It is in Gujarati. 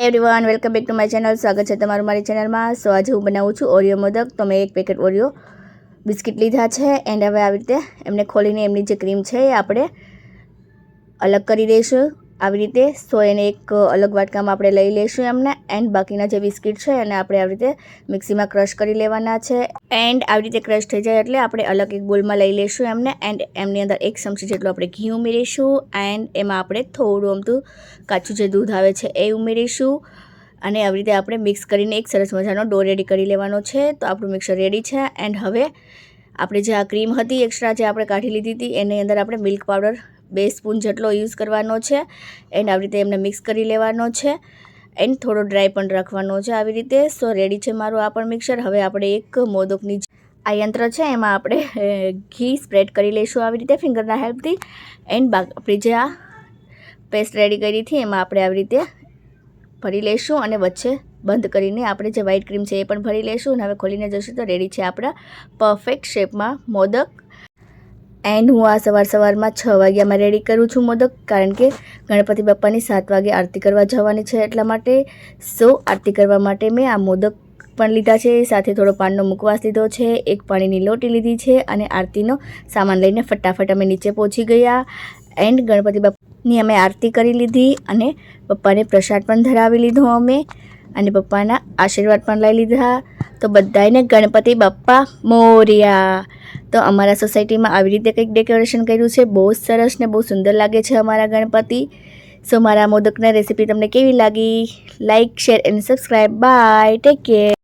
Everyone welcome back to my channel સ્વાગત છે તમારું મારી ચેનલમાં સો આજે હું બનાવું છું ઓરિયો મોદક. તો મેં એક પેકેટ ઓરિયો બિસ્કિટ લીધા છે એન્ડ હવે આવી રીતે એમને ખોલીને એમની જે ક્રીમ છે એ આપણે અલગ કરી દઈશું. આવી રીતે સો એને એક અલગ વાટકામાં આપણે લઈ લઈશું એમને. એન્ડ બાકીના જે બિસ્કિટ છે એને આપણે આવી રીતે મિક્સીમાં ક્રશ કરી લેવાના છે. એન્ડ આવી રીતે ક્રશ થઈ જાય એટલે આપણે અલગ એક બોલમાં લઈ લઈશું એમને. એન્ડ એમની અંદર એક ચમચી જેટલું આપણે ઘી ઉમેરીશું. એન્ડ એમાં આપણે થોડું અમતું કાચું જે દૂધ આવે છે એ ઉમેરીશું. અને આવી રીતે આપણે મિક્સ કરીને એક સરસ મજાનો ડો રેડી કરી લેવાનો છે. તો આપણું મિક્સર રેડી છે. એન્ડ હવે આપણે જે આ ક્રીમ હતી, એક્સ્ટ્રા જે આપણે કાઢી લીધી હતી, એની અંદર આપણે મિલ્ક પાવડર બે સ્પૂન જેટલો યુઝ કરવાનો છે એન્ડ આવી રીતે એમને મિક્સ કરી લેવાનો છે એન્ડ થોડો ડ્રાય પણ રાખવાનો છે આવી રીતે. સો રેડી છે મારું આ પણ મિક્સર. હવે આપણે એક મોદકની આ યંત્ર છે એમાં આપણે ઘી સ્પ્રેડ કરી લઈશું આવી રીતે ફિંગરના હેલ્પથી. એન્ડ આપણી જે આ પેસ્ટ રેડી કરી હતી એમાં આપણે આવી રીતે ભરી લઈશું અને વચ્ચે બંધ કરીને આપણે જે વ્હાઈટ ક્રીમ છે એ પણ ભરી લઈશું અને હવે ખોલીને જશું તો રેડી છે આપણા પરફેક્ટ શેપમાં મોદક. એન્ડ હું આ સવાર સવારમાં છ વાગ્યામાં રેડી કરું છું મોદક, કારણ કે ગણપતિ બાપ્પાની સાત વાગે આરતી કરવા જવાની છે એટલા માટે. સો આરતી કરવા માટે મેં આ મોદક પણ લીધા છે, સાથે થોડો પાનનો મુકવાસ લીધો છે, એક પાણીની લોટી લીધી છે, અને આરતીનો સામાન લઈને ફટાફટ અમે નીચે પહોંચી ગયા. એન્ડ ગણપતિ બાપ્પાની અમે આરતી કરી લીધી, અને પપ્પાને પ્રસાદ પણ ધરાવી લીધો અમે, અને પપ્પાના આશીર્વાદ પણ લઈ લીધા. તો બધાને ગણપતિ બાપ્પા મોર્યા. તો અમારા સોસાયટીમાં આવી રીતે કંઈક ડેકોરેશન કર્યું છે. બહુ સરસ ને બહુ સુંદર લાગે છે અમારા ગણપતિ. સો મારા મોદકના રેસીપી તમને કેવી લાગી? Like share and subscribe bye take care